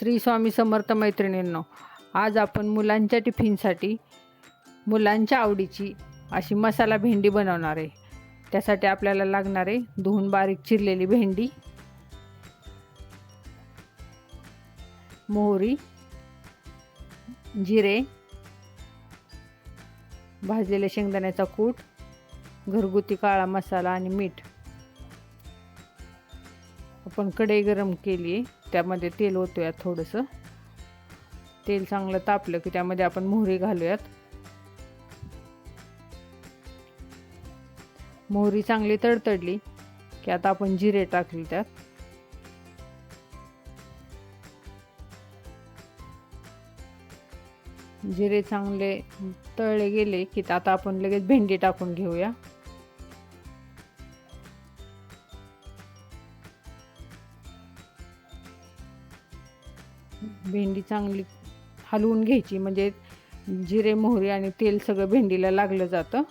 श्री स्वामी समर्थ मैत्रिणींनो आज आपण मुलांच्या टिफिनसाठी मुलांच्या आवडीची अशी मसाला भेंडी बनवणार आहे. त्यासाठी आपल्याला लागणार आहे धुवून बारीक चिरलेली भेंडी मोहरी जिरे भाजलेल्या शेंगदाण्याचा कूट घरगुती काळा मसाला आणि मीठ. आपण कढई गरम केली आहे. त्यामध्ये तेल ओतूयात थोडंसं. तेल चांगलं तापलं की त्यामध्ये आपण मोहरी घालूयात. मोहरी चांगली तडतडली की आता आपण जिरे टाकले त्यात. जिरे चांगले तळले गेले की आता आपण लगेच भेंडी टाकून घेऊया. भेंडी चांगली हलवून घ्यायची म्हणजे जिरे मोहरी आणि तेल सगळं भेंडीला लागलं जातं.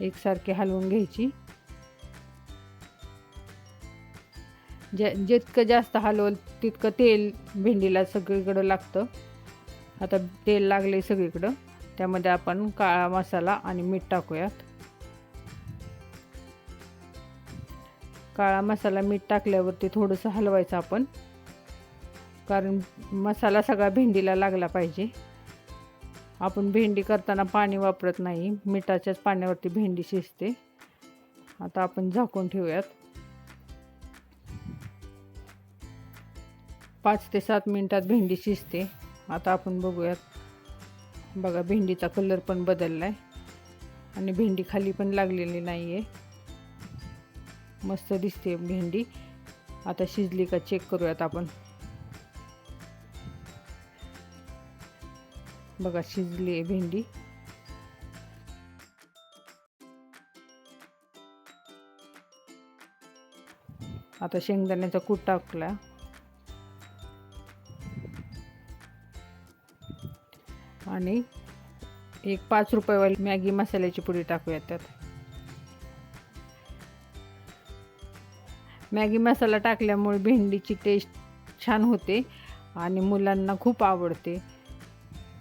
एकसारखे हलवून घ्यायची. जे जितकं जास्त हलवल तितकं तेल भेंडीला सगळीकडं लागतं. आता तेल लागले सगळीकडं. त्यामध्ये आपण काळा मसाला आणि मीठ टाकूयात. काळा मसाला मीठ टाकल्यावरती थोडंसं हलवायचं आपण. कारण मसाला सगळा भेंडीला लागला पाहिजे. आपण भेंडी करताना पाणी वापरत नाही. मिठाच्याच पाण्यावरती भेंडी शिजते. आता आपण झाकून ठेवूयात. पाच ते सात मिनटात भेंडी शिजते. आता आपण बघूयात. बघा भेंडीचा कलर पण बदलला आहे आणि भेंडी खाली पण लागलेली नाही आहे मस्त दिसते भेंडी. आता शिजली का चेक करूयात आपण. बघा शिजली आहे भेंडी. आता शेंगदाण्याचा कूट टाकला. आणि एक पाच रुपयेवाली मॅगी मसाल्याची पुडी टाकूया त्यात. मॅगी मसाला टाकल्यामुळे भेंडीची टेस्ट छान होते आणि मुलांना खूप आवडते.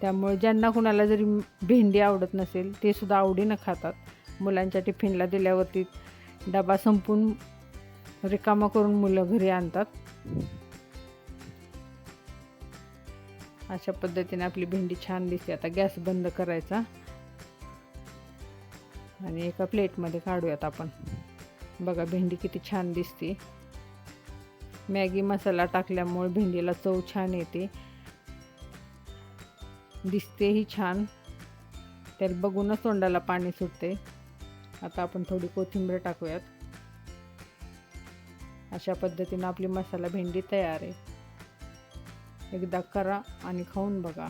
त्यामुळे ज्यांना कुणाला जरी भेंडी आवडत नसेल ते सुद्धा आवडीनं खातात. मुलांच्या टिफिनला दिल्यावरती डबा संपून रिकामा करून मुलं घरी आणतात. अशा पद्धतीने आपली भेंडी छान दिसते. आता गॅस बंद करायचा. आणि एका प्लेटमध्ये काढूयात आपण. बघा भेंडी किती छान दिसते. मॅगी मसाला टाकल्यामुळे भेंडीला चव छान येते. दिसतेही छान. त्यात बघूनच तोंडाला पाणी सुटते. आता आपण थोडी कोथिंबीर टाकूयात. अशा पद्धतीनं आपली मसाला भेंडी तयार आहे. एकदा करा आणि खाऊन बघा.